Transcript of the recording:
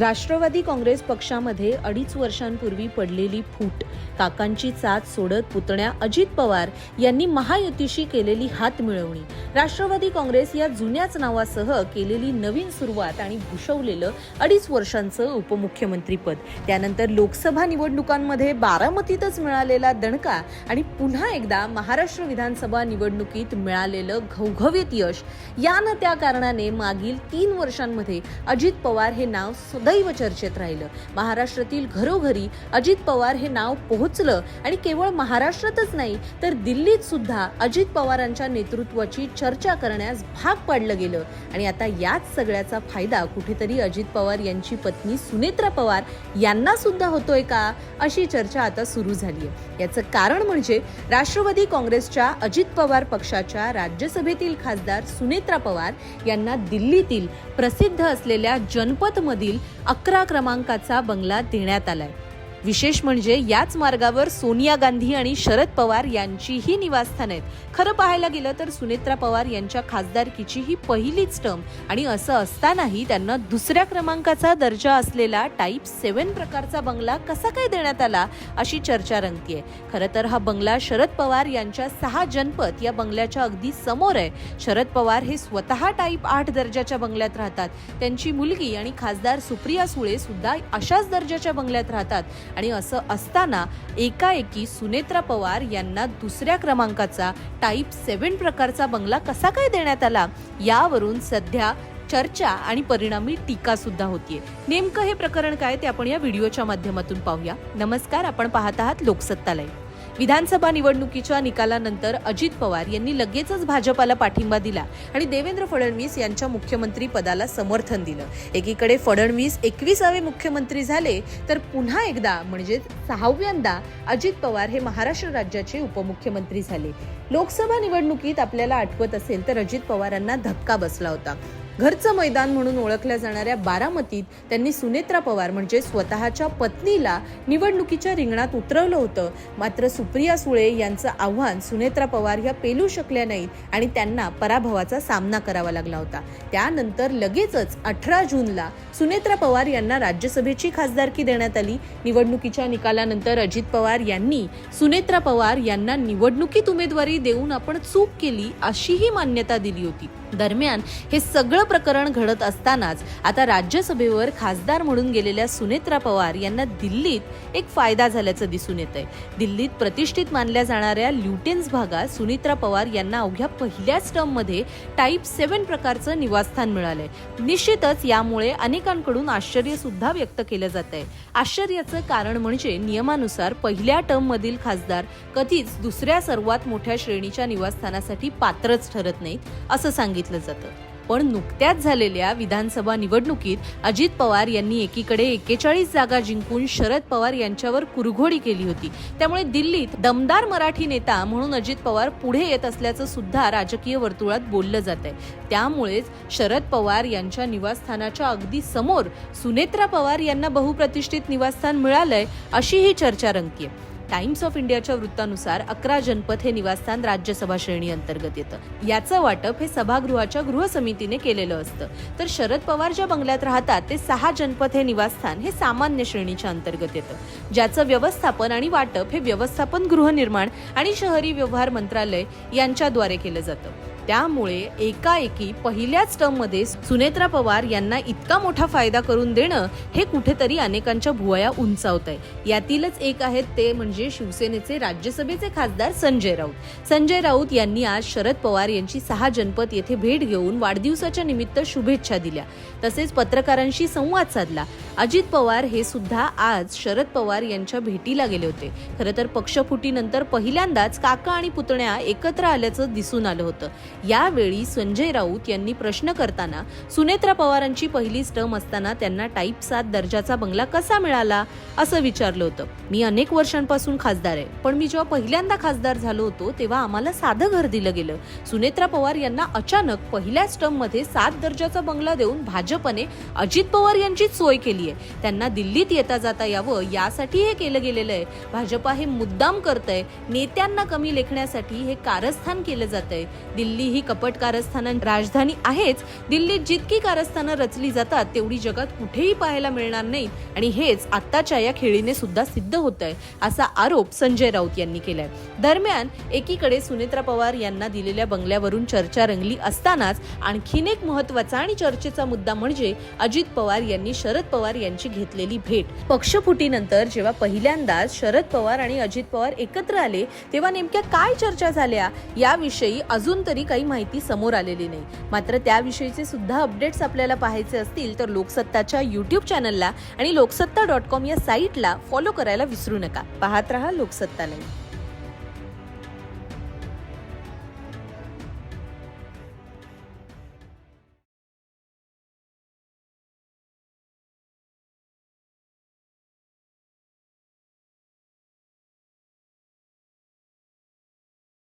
राष्ट्रवादी काँग्रेस पक्षामध्ये अडीच वर्षांपूर्वी पडलेली फूट काकांची चाच सोडत पुतण्या अजित पवार यांनी महायुतीशी केलेली हात मिळवणी राष्ट्रवादी काँग्रेस या जुन्याच नावासह केलेली नवीन सुरुवात आणि भूषवलेलं अडीच वर्षांचं उपमुख्यमंत्रीपद. त्यानंतर लोकसभा निवडणुकांमध्ये बारामतीतच मिळालेला दणका आणि पुन्हा एकदा महाराष्ट्र विधानसभा निवडणुकीत मिळालेलं घवघवीत यश. यानं त्या कारणाने मागील तीन वर्षांमध्ये अजित पवार हे नाव सुद्धा सदैव चर्चेत राहिलं. महाराष्ट्रातील घरोघरी अजित पवार हे नाव पोहोचलं आणि केवळ महाराष्ट्रातच नाही तर दिल्लीत सुद्धा अजित पवारांच्या नेतृत्वाची चर्चा करण्यास भाग पाडलं गेलं. आणि आता याच सगळ्याचा फायदा कुठेतरी अजित पवार यांची पत्नी सुनेत्रा पवार यांना सुद्धा होतोय का अशी चर्चा आता सुरू झाली आहे याचं कारण म्हणजे राष्ट्रवादी काँग्रेसच्या अजित पवार पक्षाच्या राज्यसभेतील खासदार सुनेत्रा पवार यांना दिल्लीतील प्रसिद्ध असलेल्या जनपथमधील अकरा क्रमांकाचा बंगला देण्यात आलाय. विशेष म्हणजे याच मार्गावर सोनिया गांधी आणि शरद पवार यांचीही निवासस्थान आहेत. खरं पाहायला गेलं तर सुनेत्रा पवार यांच्या खासदारकीची ही पहिलीच टर्म आणि असं असतानाही त्यांना दुसऱ्या क्रमांकाचा दर्जा असलेला टाईप सेव्हन प्रकारचा बंगला कसा काय देण्यात आला अशी चर्चा रंगतीये. खरं तर हा बंगला शरद पवार यांच्या सहा जनपद या बंगल्याच्या अगदी समोर आहे. शरद पवार हे स्वतः टाईप आठ दर्जाच्या बंगल्यात राहतात. त्यांची मुलगी आणि खासदार सुप्रिया सुळे सुद्धा अशाच दर्जाच्या बंगल्यात राहतात. आणि असं असताना एकाएकी सुनेत्रा पवार यांना दुसऱ्या क्रमांकाचा टाईप सेव्हन प्रकारचा बंगला कसा काय देण्यात आला यावरून सध्या चर्चा आणि परिणामी टीका सुद्धा होतीये. नेमकं हे प्रकरण काय ते आपण या व्हिडिओच्या माध्यमातून पाहूया. नमस्कार आपण पाहत आहात लोकसत्तालय विधानसभा निवडणुकीच्या निकालानंतर अजित पवार यांनी लगेचच भाजपाला पाठिंबा दिला आणि देवेंद्र फडणवीस यांच्या मुख्यमंत्री पदाला समर्थन दिलं. एकीकडे फडणवीस एकविसावे मुख्यमंत्री झाले तर पुन्हा एकदा म्हणजे सहाव्यांदा अजित पवार हे महाराष्ट्र राज्याचे उपमुख्यमंत्री झाले. लोकसभा निवडणुकीत आपल्याला आठवत असेल तर अजित पवारांना धक्का बसला होता. घरचं मैदान म्हणून ओळखल्या जाणाऱ्या बारामतीत त्यांनी सुनेत्रा पवार म्हणजे स्वतःच्या पत्नीला निवडणुकीच्या रिंगणात उतरवलं होतं. मात्र सुप्रिया सुळे यांचं आव्हान सुनेत्रा पवार ह्या पेलू शकल्या नाहीत आणि त्यांना पराभवाचा सामना करावा लागला होता. त्यानंतर लगेचच अठरा जूनला सुनेत्रा पवार यांना राज्यसभेची खासदारकी देण्यात आली. निवडणुकीच्या निकालानंतर अजित पवार यांनी सुनेत्रा पवार यांना निवडणुकीत उमेदवारी देऊन आपण चूक केली अशीही मान्यता दिली होती. दरम्यान हे सगळं प्रकरण घडत असतानाच आता राज्यसभेवर खासदार म्हणून गेलेल्या सुनेत्रा पवार यांना दिल्लीत एक फायदा झाल्याचं दिसून येत आहे दिल्लीत प्रतिष्ठित मानल्या जाणाऱ्या ल्युटेन्स भागात सुनेत्रा पवार यांना अवघ्या पहिल्याच टर्ममध्ये टाईप सेव्हन प्रकारचं निवासस्थान मिळालंय. निश्चितच यामुळे अनेकांकडून आश्चर्य सुद्धा व्यक्त केलं जात आहे आश्चर्याचं कारण म्हणजे नियमानुसार पहिल्या टर्म मधील खासदार कधीच दुसऱ्या सर्वात मोठ्या श्रेणीच्या निवासस्थानासाठी पात्रच ठरत नाहीत असं सांगितलं. जातं. पण नुकत्याच झालेल्या विधानसभा निवडणुकीत अजित पवार यांनी एकीकडे एकेचाळीस जागा जिंकून शरद पवार यांच्यावर कुरघोडी केली होती. त्यामुळे दिल्लीत दमदार मराठी नेता म्हणून अजित पवार पुढे येत असल्याचं सुद्धा राजकीय वर्तुळात बोललं जात आहे त्यामुळेच शरद पवार यांच्या निवासस्थानाच्या अगदी समोर सुनेत्रा पवार यांना बहुप्रतिष्ठित निवासस्थान मिळालंय अशी ही चर्चा रंगतीये. टाइम्स ऑफ इंडियाच्या वृत्तानुसार अकरा जनपद हे निवासस्थान राज्यसभा श्रेणी अंतर्गत येतं. याचं वाटप हे सभागृहाच्या गृह समितीने केलेलं असतं. तर शरद पवार ज्या बंगल्यात राहतात ते सहा जनपद हे निवासस्थान हे सामान्य श्रेणीच्या अंतर्गत येतं. ज्याचं व्यवस्थापन आणि वाटप हे व्यवस्थापन गृहनिर्माण आणि शहरी व्यवहार मंत्रालय यांच्याद्वारे केलं जातं. त्यामुळे एकाएकी पहिल्याच टर्ममध्ये सुनेत्रा पवार यांना इतका मोठा फायदा करून देणं हे कुठेतरी अनेकांच्या भुवया उंचावत आहे यातीलच एक आहेत ते म्हणजे शिवसेनेचे राज्यसभेचे खासदार संजय राऊत. संजय राऊत यांनी आज शरद पवार यांची सहा जनपद येथे भेट घेऊन वाढदिवसाच्या निमित्त शुभेच्छा दिल्या. तसेच पत्रकारांशी संवाद साधला. अजित पवार हे सुद्धा आज शरद पवार यांच्या भेटीला गेले होते. खरं तर पक्षफुटीनंतर पहिल्यांदाच काका आणि पुतण्या एकत्र आल्याचं दिसून आलं होतं. यावेळी संजय राऊत यांनी प्रश्न करताना सुनेत्रा पवारांची पहिलीच टर्म असताना त्यांना टाईप सात दर्जाचा बंगला कसा मिळाला असं विचारलं होतं. मी अनेक वर्षांपासून खासदार आहे पण मी जेव्हा पहिल्यांदा खासदार झालो होतो तेव्हा आम्हाला साधं घर दिलं गेलं. सुनेत्रा पवार यांना अचानक पहिल्याच टर्ममध्ये सात दर्जाचा बंगला देऊन भाजपने अजित पवार यांचीच सोय केली आहे. त्यांना दिल्लीत येता जाता यावं यासाठी हे केलं गेलेलं आहे. भाजपा हे मुद्दाम करतंय नेत्यांना कमी लेखण्यासाठी हे कारस्थान केलं जात आहे दिल्ली ही कपट कारस्थानं राजधानी आहेच दिल्लीत जितकी कारस्थानं रचली जातात तेवढी जगात कुठेही पाहायला मिळणार नाही. आणि हेच आत्ताच्या या खेळीने सुद्धा सिद्ध होत आहे असा आरोप संजय राऊत यांनी केलाय. दरम्यान एकीकडे सुनेत्रा पवार यांना दिलेल्या बंगल्यावरून चर्चा रंगली असतानाच आणखीन एक महत्त्वाचा आणि चर्चेचा मुद्दा म्हणजे अजित पवार यांनी शरद पवार यांची घेतलेली भेट. पक्षफुटीनंतर जेव्हा पहिल्यांदाच शरद पवार आणि अजित पवार एकत्र आले तेव्हा नेमक्या काय चर्चा झाल्या याविषयी अजून तरी काही काही माहिती समोर आलेली नाही. मात्र त्याविषयीचे सुद्धा अपडेट्स आपल्याला पाहायचे असतील तर लोकसत्ताच्या युट्यूब चॅनलला आणि लोकसत्ता डॉट कॉम या साईटला फॉलो करायला विसरू नका. पाहत रहा लोकसत्ता लाईव्ह